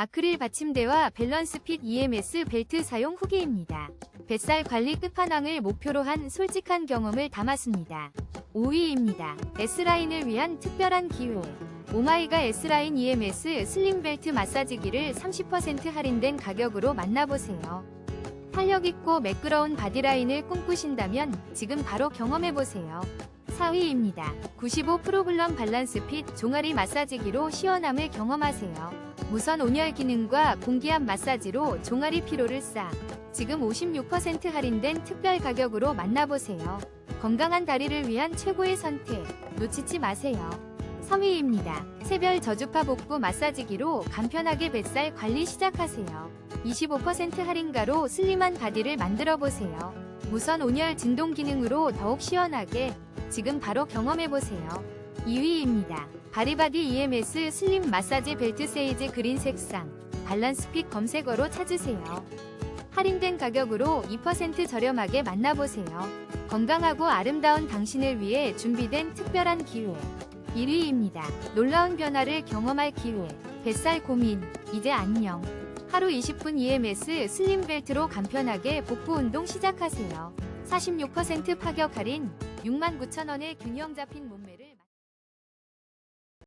아크릴 받침대와 밸런스 핏 EMS 벨트 사용 후기입니다. 뱃살 관리 끝판왕을 목표로 한 솔직한 경험을 담았습니다. 5위입니다. S라인을 위한 특별한 기회. 오마이가 S라인 EMS 슬림 벨트 마사지기를 30% 할인된 가격으로 만나보세요. 탄력있고 매끄러운 바디라인을 꿈꾸신다면 지금 바로 경험해보세요. 4위입니다. 95 프로블럼 밸런스 핏 종아리 마사지기로 시원함을 경험하세요. 무선 온열 기능과 공기압 마사지로 종아리 피로를 싸. 지금 56% 할인된 특별 가격으로 만나보세요. 건강한 다리를 위한 최고의 선택. 놓치지 마세요. 3위입니다. 새별 저주파 복부 마사지기로 간편하게 뱃살 관리 시작하세요. 25% 할인가로 슬림한 바디를 만들어 보세요. 무선 온열 진동 기능으로 더욱 시원하게 지금 바로 경험해 보세요. 2위입니다. 바리바디 EMS 슬림 마사지 벨트 세이지 그린 색상 핏 검색어로 찾으세요. 할인된 가격으로 2% 저렴하게 만나보세요. 건강하고 아름다운 당신을 위해 준비된 특별한 기회. 1위입니다. 놀라운 변화를 경험할 기회. 뱃살 고민, 이제 안녕. 하루 20분 EMS 슬림 벨트로 간편하게 복부 운동 시작하세요. 46% 파격 할인, 69,000원의 균형 잡힌 몸